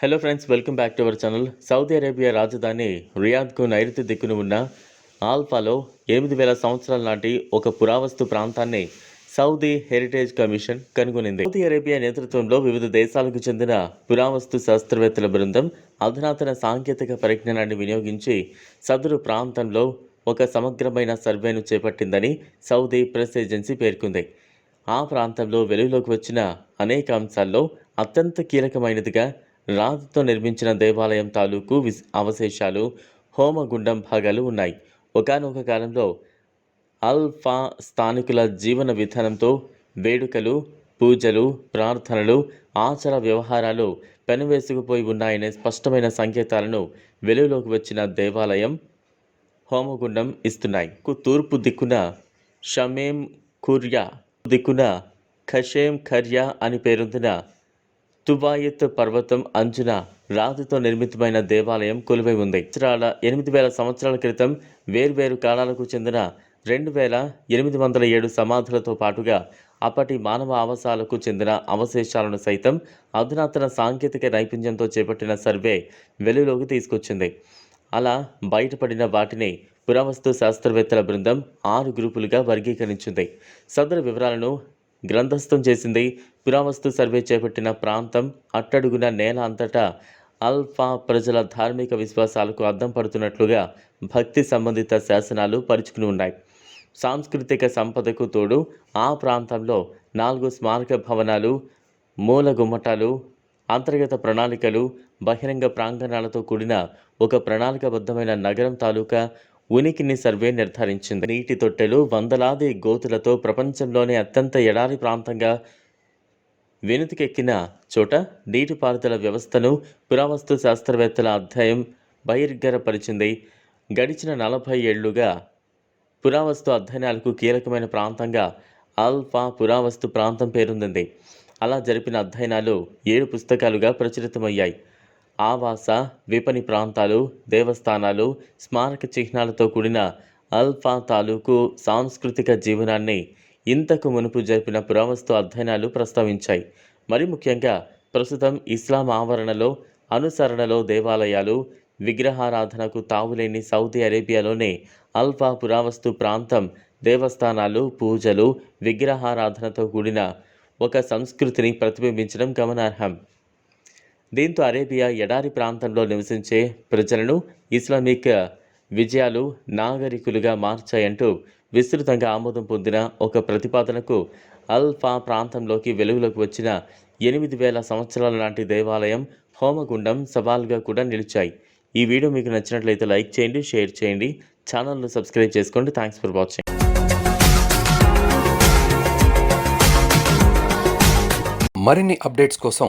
Hello friends welcome back to our channel Saudi Arabia రాజధాని రియాద్కు నైరుతి దిక్కున ఉన్న ఆల్ఫాలో ఎనిమిది వేల సంవత్సరాల నాటి ఒక పురావస్తు ప్రాంతాన్ని సౌదీ హెరిటేజ్ కమిషన్ కనుగొనింది. సౌదీ అరేబియా నేతృత్వంలో వివిధ దేశాలకు చెందిన పురావస్తు శాస్త్రవేత్తల బృందం అధునాతన సాంకేతిక పరిజ్ఞానాన్ని వినియోగించి సదరు ప్రాంతంలో ఒక సమగ్రమైన సర్వేను చేపట్టిందని సౌదీ ప్రెస్ ఏజెన్సీ పేర్కొంది. ఆ ప్రాంతంలో వెలుగులోకి వచ్చిన అనేక అంశాల్లో అత్యంత కీలకమైనదిగా రాతితో నిర్మించిన దేవాలయం తాలూకు విస్ అవశేషాలు హోమగుండం భాగాలు ఉన్నాయి. ఒకానొక కాలంలో అల్ఫా స్థానికుల జీవన విధానంతో వేడుకలు పూజలు ప్రార్థనలు ఆచార వ్యవహారాలు పెనవేసుకుపోయి ఉన్నాయనే స్పష్టమైన సంకేతాలను వెలుగులోకి వచ్చిన దేవాలయం హోమగుండం ఇస్తున్నాయి. కు- తూర్పు దిక్కున షమేం కుర్యా దిక్కున ఖషేం ఖర్యా అని పేరొందిన తుబాయిత్ పర్వతం అంచున రాతితో నిర్మితమైన దేవాలయం కొలువై ఉంది. సంవత్సరాల ఎనిమిది వేల సంవత్సరాల క్రితం వేర్వేరు కాలాలకు చెందిన రెండు వేల ఎనిమిది వందల ఏడు సమాధులతో పాటుగా అప్పటి మానవ ఆవాసాలకు చెందిన అవశేషాలను సైతం అధునాతన సాంకేతిక నైపుణ్యంతో చేపట్టిన సర్వే వెలుగులోకి తీసుకొచ్చింది. అలా బయటపడిన వాటిని పురావస్తు శాస్త్రవేత్తల బృందం ఆరు గ్రూపులుగా వర్గీకరించింది. సదరు వివరాలను గ్రంథస్థం చేసింది. పురావస్తు సర్వే చేపట్టిన ప్రాంతం అట్టడుగున నేల అంతటా అల్ఫా ప్రజల ధార్మిక విశ్వాసాలకు అద్దం పడుతున్నట్లుగా భక్తి సంబంధిత శాసనాలు పరుచుకుని ఉన్నాయి. సాంస్కృతిక సంపదకు తోడు ఆ ప్రాంతంలో నాలుగు స్మారక భవనాలు మూల గుమ్మటాలు అంతర్గత ప్రణాళికలు బహిరంగ ప్రాంగణాలతో కూడిన ఒక ప్రణాళికబద్ధమైన నగరం తాలూకా ఉనికిని సర్వే నిర్ధారించింది. నీటి తొట్టెలు వందలాది గోతులతో ప్రపంచంలోనే అత్యంత ఎడారి ప్రాంతంగా వెనుతికెక్కిన చోట నీటిపారుదల వ్యవస్థను పురావస్తు శాస్త్రవేత్తల అధ్యాయం బహిర్గరపరిచింది. గడిచిన నలభై ఏళ్ళుగా పురావస్తు అధ్యయనాలకు కీలకమైన ప్రాంతంగా ఆల్ఫా పురావస్తు ప్రాంతం పేరొందింది. అలా జరిపిన అధ్యయనాలు ఏడు పుస్తకాలుగా ప్రచురితమయ్యాయి. ఆవాస విపణి ప్రాంతాలు దేవస్థానాలు స్మారక చిహ్నాలతో కూడిన అల్ఫా తాలూకు సాంస్కృతిక జీవనాన్ని ఇంతకు మునుపు జరిపిన పురావస్తు అధ్యయనాలు ప్రస్తావించాయి. మరి ముఖ్యంగా ప్రస్తుతం ఇస్లాం ఆవరణలో అనుసరణలో దేవాలయాలు విగ్రహారాధనకు తావులేని సౌదీ అరేబియాలోనే అల్ఫా పురావస్తు ప్రాంతం దేవస్థానాలు పూజలు విగ్రహారాధనతో కూడిన ఒక సంస్కృతిని ప్రతిబింబించడం గమనార్హం. దీంతో అరేబియా ఎడారి ప్రాంతంలో నివసించే ప్రజలను ఇస్లామిక్ విజయాలు నాగరికులుగా మార్చాయంటూ విస్తృతంగా ఆమోదం పొందిన ఒక ప్రతిపాదనకు అల్ఫా ప్రాంతంలోకి వెలుగులోకి వచ్చిన ఎనిమిది వేల సంవత్సరాల నాటి దేవాలయం హోమగుండం సవాల్గా కూడా నిలిచాయి. ఈ వీడియో మీకు నచ్చినట్లయితే లైక్ చేయండి షేర్ చేయండి ఛానల్ను సబ్స్క్రైబ్ చేసుకోండి. Thanks for watching. మరిన్ని అప్డేట్స్ కోసం